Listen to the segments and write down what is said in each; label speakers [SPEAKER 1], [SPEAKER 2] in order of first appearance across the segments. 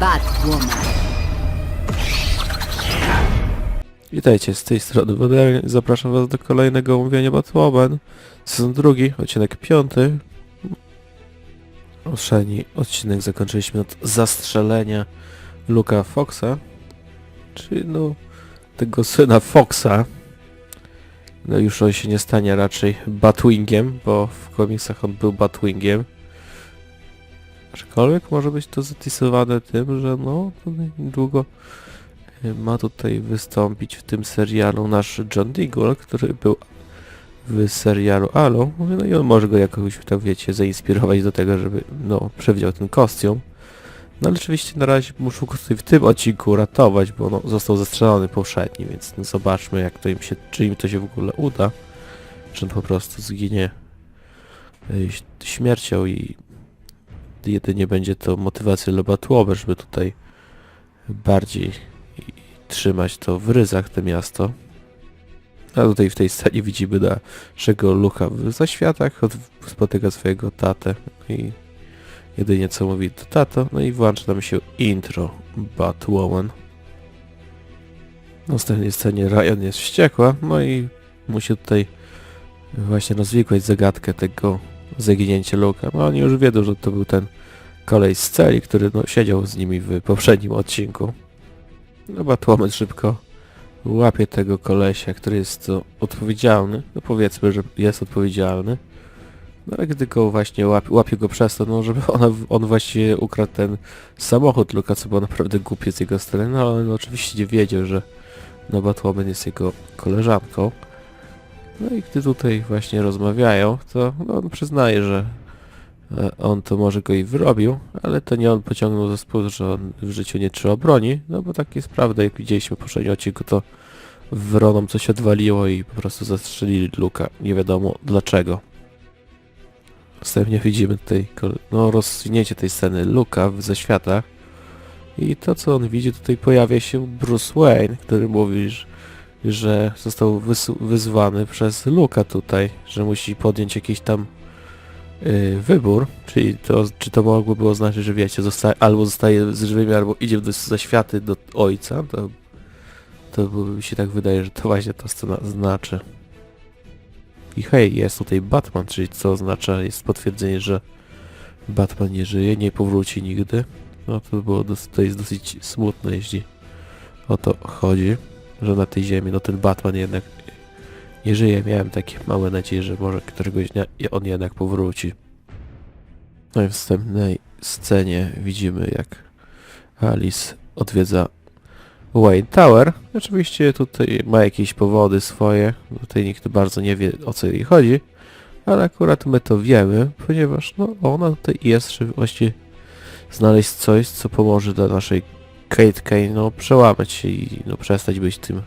[SPEAKER 1] Batwoman.
[SPEAKER 2] Witajcie, z tej strony. Zapraszam was do kolejnego omówienia Batwoman. Sezon drugi, odcinek piąty. Ostatni odcinek zakończyliśmy od zastrzelenia Luka Foxa. Czyli no tego syna Foxa. No już on się nie stanie raczej Batwingiem, bo w komiksach on był Batwingiem. Aczkolwiek może być to zatysowane tym, że no niedługo ma tutaj wystąpić w tym serialu nasz John Diggle, który był w serialu Alo, no i on może go jakoś tam wiecie zainspirować do tego, żeby no przewdział ten kostium. No ale oczywiście na razie muszą go tutaj w tym odcinku ratować, bo no, został zastrzelony poprzedni, więc no, zobaczmy jak to im się, czy im to się w ogóle uda, czy on po prostu zginie y, śmiercią i jedynie będzie to motywacja Batwoman, żeby tutaj bardziej trzymać to w ryzach, to miasto. A tutaj w tej scenie widzimy naszego Luka w zaświatach, spotyka swojego tatę i jedynie co mówi to tato, no i włącza nam się intro Batwoman. W następnej scenie Ryan jest wściekła, no i musi tutaj właśnie rozwikłać zagadkę tego zaginięcia Luka. No oni już wiedzą, że to był ten kolej z celi, który no, siedział z nimi w poprzednim odcinku. No Batwoman szybko łapie tego kolesia, który jest to odpowiedzialny. No powiedzmy, że jest odpowiedzialny. No ale gdy go właśnie łapie, łapie go przez to, no żeby ona, on właśnie ukradł ten samochód Luka, co było naprawdę głupie z jego strony, no ale on oczywiście nie wiedział, że no Batwoman jest jego koleżanką. No i gdy tutaj właśnie rozmawiają, to no, on przyznaje, że E, on to może go i wyrobił, ale to nie on pociągnął za spód, że on w życiu nie trzeba broni, no bo tak jest prawda, jak widzieliśmy w poprzednim to wronom coś odwaliło i po prostu zastrzelili Luka, nie wiadomo dlaczego. Następnie widzimy tutaj no, rozwinięcie tej sceny Luka w zaświatach i to co on widzi, tutaj pojawia się Bruce Wayne, który mówi, że, że został wyzwany przez Luka tutaj, że musi podjąć jakiś tam yy, wybór, czyli to, czy to mogłoby oznaczać, że wiecie, zosta albo zostaje z żywymi, albo idzie do zaświaty do ojca, to, to mi się tak wydaje, że to właśnie ta scena znaczy. I hej, jest tutaj Batman, czyli co oznacza, jest potwierdzenie, że Batman nie żyje, nie powróci nigdy. No to było to jest dosyć smutne, jeśli o to chodzi, że na tej ziemi, no ten Batman jednak nie żyje. Miałem takie małe nadzieje, że może któregoś dnia on jednak powróci. No i w wstępnej scenie widzimy jak Alice odwiedza Wayne Tower. Oczywiście tutaj ma jakieś powody swoje. Tutaj nikt bardzo nie wie o co jej chodzi. Ale akurat my to wiemy, ponieważ no ona tutaj jest, żeby właśnie znaleźć coś, co pomoże dla naszej Kate Kane, no przełamać się i no przestać być tym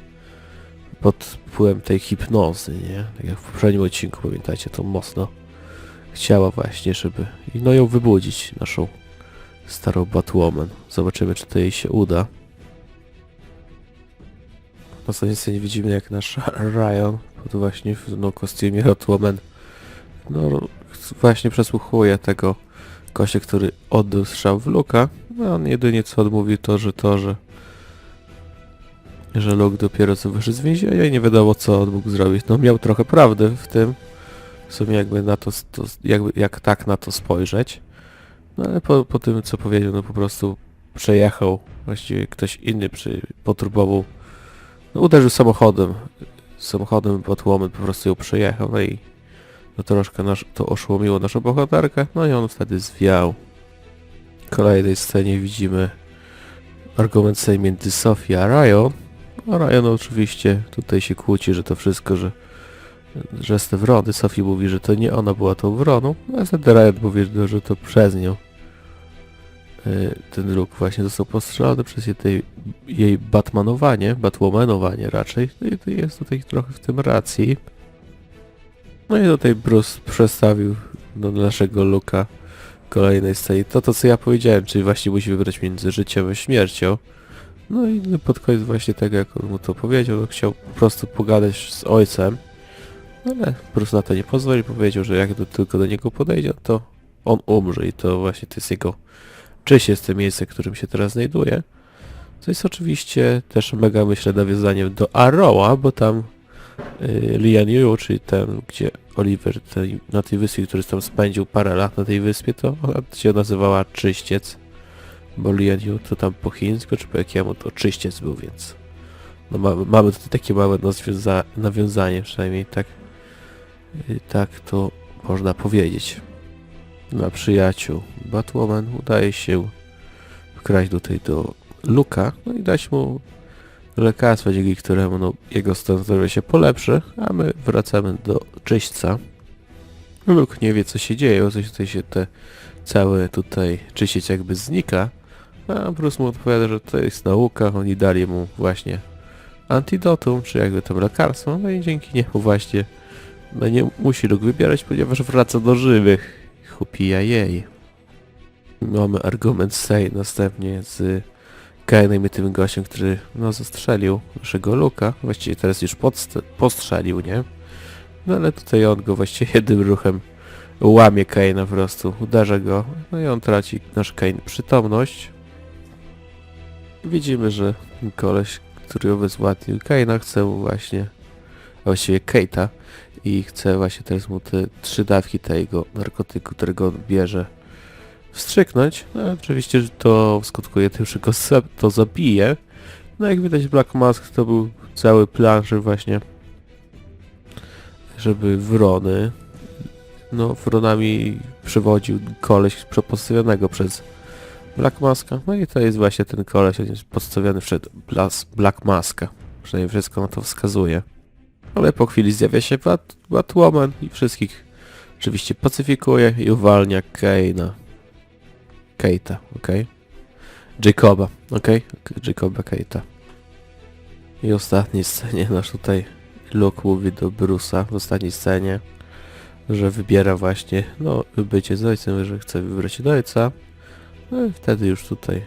[SPEAKER 2] pod wpływem tej hipnozy, nie? Tak jak w poprzednim odcinku, pamiętacie, to mocno chciała właśnie, żeby no ją wybudzić, naszą starą Batwoman. Zobaczymy, czy to jej się uda. Na scenie widzimy, jak nasz Ryan, pod właśnie w no, kostiumie Batwoman, no właśnie przesłuchuje tego kościa, który oddał w Luka. No on jedynie co odmówił to, że to, że że Luke dopiero co wyszedł z więzienia i nie wiadomo co on mógł zrobić. No miał trochę prawdy w tym, w sumie jakby na to, to jakby, jak tak na to spojrzeć. No ale po, po tym co powiedział, no po prostu przejechał, właściwie ktoś inny przy, potrubował, no uderzył samochodem, samochodem Batwoman po prostu ją przejechał, no i no troszkę nasz, to oszołomiło naszą bohaterkę, no i on wtedy zwiał. W kolejnej scenie widzimy argument między Sophie a Ryan, a Ryan oczywiście tutaj się kłóci, że to wszystko, że że z te wrony, Sophie mówi, że to nie ona była tą wroną, a wtedy Ryan mówi, że- to przez nią y, ten Luke właśnie został postrzelony przez jej, jej Batmanowanie, Batwomanowanie raczej, no i to jest tutaj trochę w tym racji. No i tutaj Bruce przestawił do naszego Luka kolejnej scenie to, to co ja powiedziałem, czyli właśnie musi wybrać między życiem a śmiercią. No i pod koniec właśnie tego, jak on mu to powiedział, no chciał po prostu pogadać z ojcem. No ale Bruce na to nie pozwolił, powiedział, że jak tylko do niego podejdzie, to on umrze i to właśnie to jest jego czyś jest to miejsce, w którym się teraz znajduję. To jest oczywiście też mega, myślę, nawiązaniem do Arrowa, bo tam y, Lian Yu, czyli ten, gdzie Oliver na tej wyspie, który tam spędził parę lat na tej wyspie, to ona się nazywała Czyściec, bo Lian Yu to tam po chińsku, czy po jakiemu to Czyściec był, więc no mamy, mamy tutaj takie małe nawiąza nawiązanie, przynajmniej tak, y, tak to można powiedzieć. Dla przyjaciół Batwoman udaje się wkraść tutaj do Luka, no i dać mu lekarstwo, dzięki któremu no, jego stan zdrowia się polepszy, a my wracamy do czyśćca. Luke nie wie co się dzieje, bo coś tutaj się te całe tutaj czyściec jakby znika, a Bruce mu odpowiada, że to jest nauka, oni dali mu właśnie antidotum, czy jakby tam lekarstwo, no i dzięki niemu właśnie no nie musi Luke wybierać, ponieważ wraca do żywych. Chupija jej. Mamy argument Say następnie z Kainem i tym gościem, który no zastrzelił naszego Luka. Właściwie teraz już postrzelił, nie? No ale tutaj on go właściwie jednym ruchem łamie Kaina po prostu, uderza go, no i on traci nasz Kain przytomność. Widzimy, że koleś, który obezwładnił Kaina chce mu właśnie, a właściwie Kate'a i chce właśnie teraz mu te trzy dawki tego narkotyku, którego on bierze, wstrzyknąć. No, oczywiście że to skutkuje tym, że go to zabije. No jak widać Black Mask to był cały plan, żeby właśnie żeby wrony no wronami przewodził koleś prze- podstawionego przez Black Maska. No i to jest właśnie ten koleś, podstawiony przed Black Maska. Przynajmniej wszystko na to wskazuje. Ale po chwili zjawia się Bat Batwoman i wszystkich oczywiście pacyfikuje i uwalnia Kane'a. Kate'a, okej? Jacoba, okej? Jacoba Kate'a. I ostatniej scenie nasz tutaj Luke mówi do Bruce'a w ostatniej scenie, że wybiera właśnie, no, bycie z ojcem, że chce wybrać ojca. No i wtedy już tutaj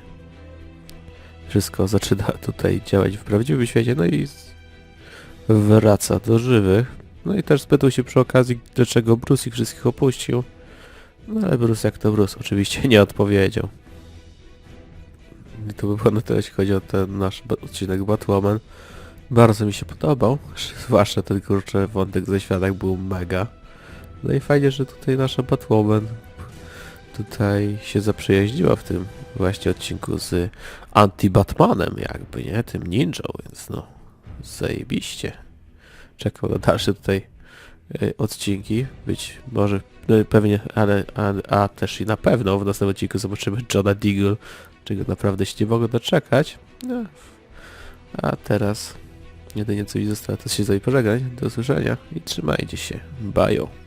[SPEAKER 2] wszystko zaczyna tutaj działać w prawdziwym świecie, no i wraca do żywych. No i też spytał się przy okazji, dlaczego Bruce ich wszystkich opuścił. No ale Bruce jak to Bruce, oczywiście nie odpowiedział. I to by było na tyle, jeśli chodzi o ten nasz odcinek Batwoman. Bardzo mi się podobał, zwłaszcza ten kurczę wątek ze światek był mega. No i fajnie, że tutaj nasza Batwoman tutaj się zaprzyjaźniła w tym właśnie odcinku z anti-Batmanem jakby, nie? Tym ninją, więc no zajebiście. Czekam na dalsze tutaj odcinki, być może, no pewnie, ale, a też i na pewno w następnym odcinku zobaczymy Johna Deagle, czego naprawdę się nie mogę doczekać. No, a teraz jedynie co mi zostało to się z pożegnać. Do usłyszenia i trzymajcie się. Bajo.